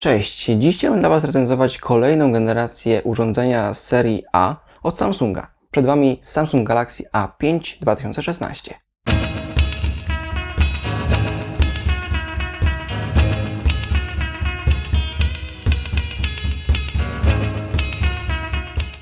Cześć, dziś chciałem dla Was recenzować kolejną generację urządzenia z serii A od Samsunga. Przed Wami Samsung Galaxy A5 2016.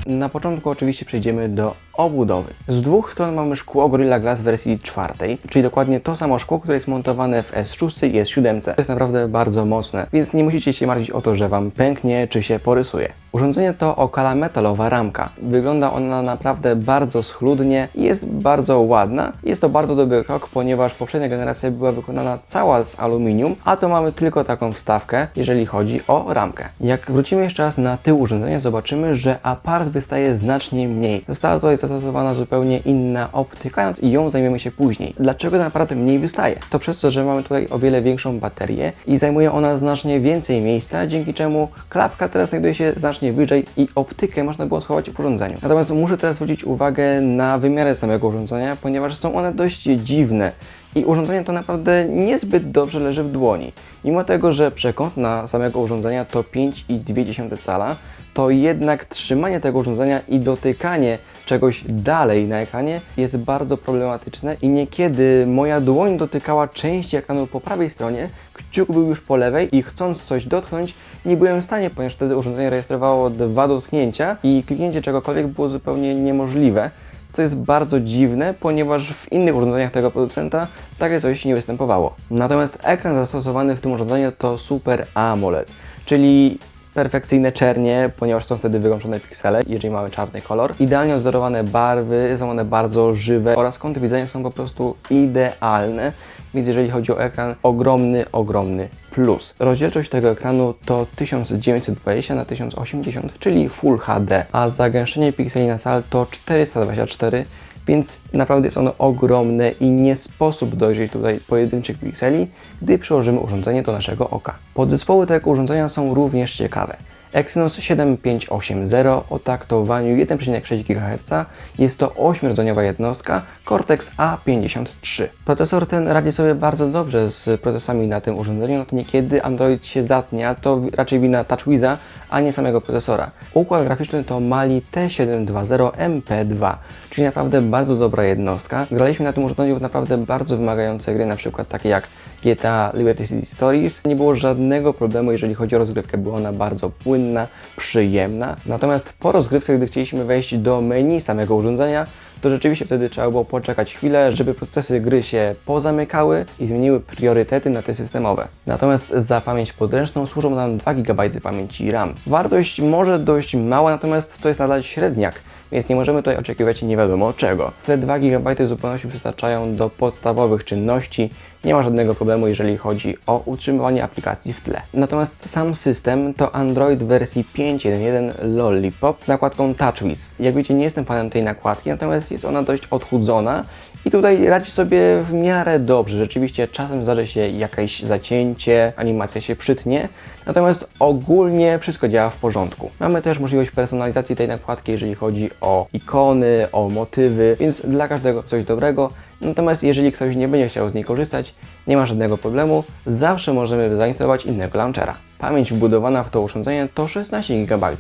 Na początku oczywiście przejdziemy do obudowy. Z dwóch stron mamy szkło Gorilla Glass wersji czwartej, czyli dokładnie to samo szkło, które jest montowane w S6 i S7. To jest naprawdę bardzo mocne, więc nie musicie się martwić o to, że Wam pęknie czy się porysuje. Urządzenie to okala metalowa ramka. Wygląda ona naprawdę bardzo schludnie i jest bardzo ładna. Jest to bardzo dobry krok, ponieważ poprzednia generacja była wykonana cała z aluminium, a to mamy tylko taką wstawkę, jeżeli chodzi o ramkę. Jak wrócimy jeszcze raz na tył urządzenia, zobaczymy, że apart wystaje znacznie mniej. Została tutaj zastosowana zupełnie inna optyka i ją zajmiemy się później. Dlaczego ten aparat mniej wystaje? To przez to, że mamy tutaj o wiele większą baterię i zajmuje ona znacznie więcej miejsca, dzięki czemu klapka teraz znajduje się znacznie wyżej i optykę można było schować w urządzeniu. Natomiast muszę teraz zwrócić uwagę na wymiary samego urządzenia, ponieważ są one dość dziwne i urządzenie to naprawdę niezbyt dobrze leży w dłoni. Mimo tego, że przekąt na samego urządzenia to 5,2 cala, to jednak trzymanie tego urządzenia i dotykanie czegoś dalej na ekranie jest bardzo problematyczne i niekiedy moja dłoń dotykała części ekranu po prawej stronie, kciuk był już po lewej i chcąc coś dotknąć nie byłem w stanie, ponieważ wtedy urządzenie rejestrowało dwa dotknięcia i kliknięcie czegokolwiek było zupełnie niemożliwe co jest bardzo dziwne, ponieważ w innych urządzeniach tego producenta takie coś nie występowało. Natomiast ekran zastosowany w tym urządzeniu to Super AMOLED, czyli perfekcyjne czernie, ponieważ są wtedy wyłączone piksele, jeżeli mamy czarny kolor. Idealnie odzorowane barwy, są one bardzo żywe oraz kąty widzenia są po prostu idealne, więc jeżeli chodzi o ekran, ogromny, ogromny plus. Rozdzielczość tego ekranu to 1920 na 1080, czyli Full HD, a zagęszczenie pikseli na sal to 424 więc naprawdę jest ono ogromne i nie sposób dojrzeć tutaj pojedynczych pikseli, gdy przyłożymy urządzenie do naszego oka. Podzespoły tego urządzenia są również ciekawe. Exynos 7580 o taktowaniu 1,6 GHz jest to 8-rdzeniowa jednostka Cortex A53. Procesor ten radzi sobie bardzo dobrze z procesami na tym urządzeniu, no to niekiedy Android się zatnie, a to raczej wina TouchWiza, a nie samego procesora. Układ graficzny to Mali T720 MP2, czyli naprawdę bardzo dobra jednostka. Graliśmy na tym urządzeniu w naprawdę bardzo wymagające gry, na przykład takie jak GTA Liberty City Stories. Nie było żadnego problemu, jeżeli chodzi o rozgrywkę. Była ona bardzo płynna, przyjemna. Natomiast po rozgrywce, gdy chcieliśmy wejść do menu samego urządzenia, to rzeczywiście wtedy trzeba było poczekać chwilę, żeby procesy gry się pozamykały i zmieniły priorytety na te systemowe. Natomiast za pamięć podręczną służą nam 2 GB pamięci RAM. Wartość może dość mała, natomiast to jest nadal średniak, więc nie możemy tutaj oczekiwać nie wiadomo czego. Te 2 GB w zupełności wystarczają do podstawowych czynności, nie ma żadnego problemu, jeżeli chodzi o utrzymywanie aplikacji w tle. Natomiast sam system to Android wersji 5.1.1 Lollipop z nakładką TouchWiz. Jak wiecie, nie jestem fanem tej nakładki, natomiast jest ona dość odchudzona i tutaj radzi sobie w miarę dobrze. Rzeczywiście czasem zdarzy się jakieś zacięcie, animacja się przytnie, natomiast ogólnie wszystko działa w porządku. Mamy też możliwość personalizacji tej nakładki, jeżeli chodzi o ikony, o motywy, więc dla każdego coś dobrego. Natomiast jeżeli ktoś nie będzie chciał z niej korzystać, nie ma żadnego problemu, zawsze możemy zainstalować innego launchera. Pamięć wbudowana w to urządzenie to 16 GB.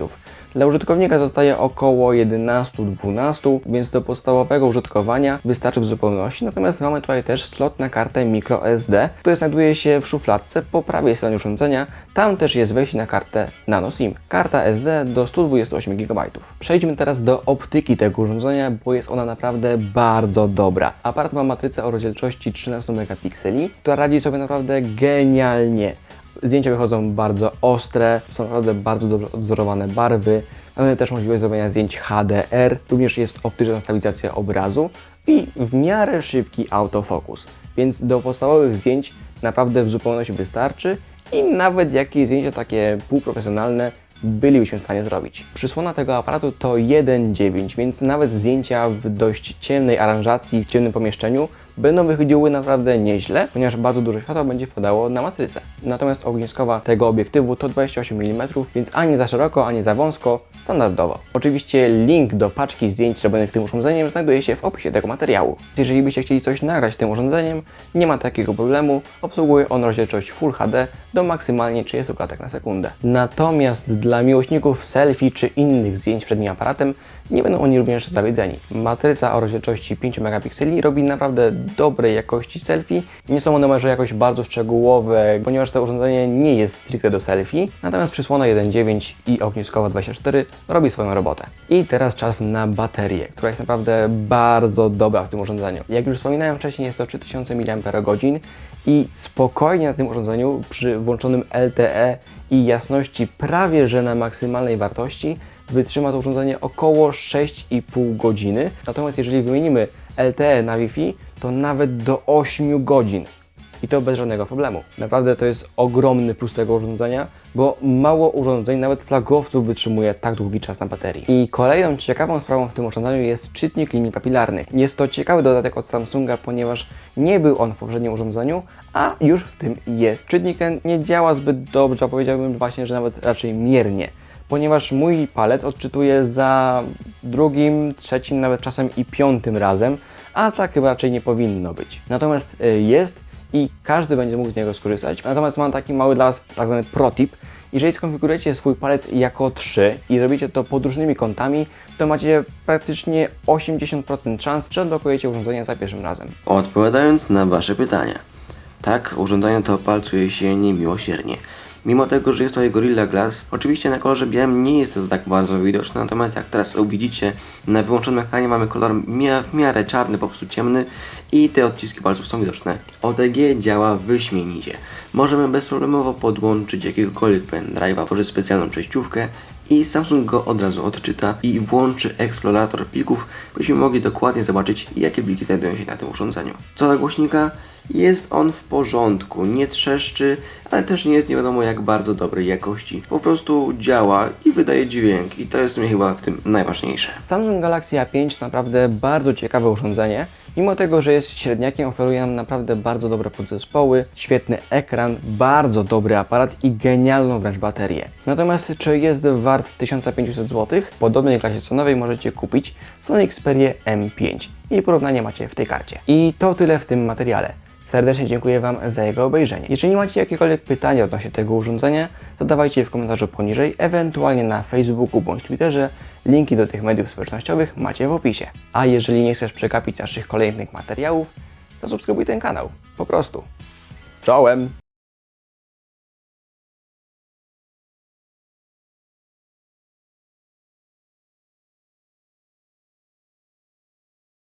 Dla użytkownika zostaje około 11-12, więc do podstawowego użytkowania wystarczy w zupełności. Natomiast mamy tutaj też slot na kartę microSD, który znajduje się w szufladce po prawej stronie urządzenia. Tam też jest wejście na kartę nano SIM. Karta SD do 128 GB. Przejdźmy teraz do optyki tego urządzenia, bo jest ona naprawdę bardzo dobra. Aparat ma matrycę o rozdzielczości 13 megapikseli, która radzi sobie naprawdę genialnie. Zdjęcia wychodzą bardzo ostre, są naprawdę bardzo dobrze odzorowane barwy. Mamy też możliwość zrobienia zdjęć HDR, również jest optyczna stabilizacja obrazu i w miarę szybki autofokus. Więc do podstawowych zdjęć naprawdę w zupełności wystarczy i nawet jakieś zdjęcia takie półprofesjonalne bylibyśmy w stanie zrobić. Przysłona tego aparatu to 1.9, więc nawet zdjęcia w dość ciemnej aranżacji, w ciemnym pomieszczeniu będą wychodziły naprawdę nieźle, ponieważ bardzo dużo światła będzie wpadało na matrycę. Natomiast ogniskowa tego obiektywu to 28 mm, więc ani za szeroko, ani za wąsko, standardowo. Oczywiście link do paczki zdjęć robionych tym urządzeniem znajduje się w opisie tego materiału. Jeżeli byście chcieli coś nagrać tym urządzeniem, nie ma takiego problemu, obsługuje on rozdzielczość Full HD do maksymalnie 30 klatek na sekundę. Natomiast dla miłośników selfie czy innych zdjęć przed tym aparatem nie będą oni również zawiedzeni. Matryca o rozdzielczości 5 megapikseli robi naprawdę dobrej jakości selfie. Nie są one może jakoś bardzo szczegółowe, ponieważ to urządzenie nie jest stricte do selfie. Natomiast przysłona 1.9 i ogniskowa 24 robi swoją robotę. I teraz czas na baterię, która jest naprawdę bardzo dobra w tym urządzeniu. Jak już wspominałem wcześniej, jest to 3000 mAh i spokojnie na tym urządzeniu przy włączonym LTE i jasności prawie że na maksymalnej wartości wytrzyma to urządzenie około 6,5 godziny. Natomiast jeżeli wymienimy LTE na Wi-Fi, to nawet do 8 godzin. I to bez żadnego problemu. Naprawdę to jest ogromny plus tego urządzenia, bo mało urządzeń, nawet flagowców, wytrzymuje tak długi czas na baterii. I kolejną ciekawą sprawą w tym urządzeniu jest czytnik linii papilarnych. Jest to ciekawy dodatek od Samsunga, ponieważ nie był on w poprzednim urządzeniu, a już w tym jest. Czytnik ten nie działa zbyt dobrze, a powiedziałbym właśnie, że nawet raczej miernie ponieważ mój palec odczytuje za drugim, trzecim, nawet czasem i piątym razem, a tak chyba raczej nie powinno być. Natomiast y, jest i każdy będzie mógł z niego skorzystać. Natomiast mam taki mały dla Was tak zwany protip. Jeżeli skonfigurujecie swój palec jako 3 i robicie to pod różnymi kątami, to macie praktycznie 80% szans, że odblokujecie urządzenie za pierwszym razem. Odpowiadając na Wasze pytania. Tak, urządzenie to palcuje się niemiłosiernie. Mimo tego, że jest to Gorilla Glass, oczywiście na kolorze białym nie jest to tak bardzo widoczne, natomiast jak teraz widzicie, na wyłączonym ekranie mamy kolor w miarę czarny, po prostu ciemny i te odciski palców są widoczne. OTG działa wyśmienicie. Możemy bezproblemowo podłączyć jakiegokolwiek pendrive'a poprzez specjalną przejściówkę i Samsung go od razu odczyta i włączy eksplorator plików, byśmy mogli dokładnie zobaczyć, jakie pliki znajdują się na tym urządzeniu. Co do głośnika, jest on w porządku, nie trzeszczy, ale też nie jest nie wiadomo jak bardzo dobrej jakości. Po prostu działa i wydaje dźwięk i to jest mnie chyba w tym najważniejsze. Samsung Galaxy A5 to naprawdę bardzo ciekawe urządzenie. Mimo tego, że jest średniakiem, oferuje nam naprawdę bardzo dobre podzespoły, świetny ekran, bardzo dobry aparat i genialną wręcz baterię. Natomiast czy jest wart 1500 zł? W podobnej klasie cenowej możecie kupić Sony Xperia M5 i porównanie macie w tej karcie. I to tyle w tym materiale. Serdecznie dziękuję Wam za jego obejrzenie. Jeżeli macie jakiekolwiek pytania odnośnie tego urządzenia, zadawajcie je w komentarzu poniżej, ewentualnie na Facebooku bądź Twitterze. Linki do tych mediów społecznościowych macie w opisie. A jeżeli nie chcesz przegapić naszych kolejnych materiałów, to subskrybuj ten kanał. Po prostu. Czołem!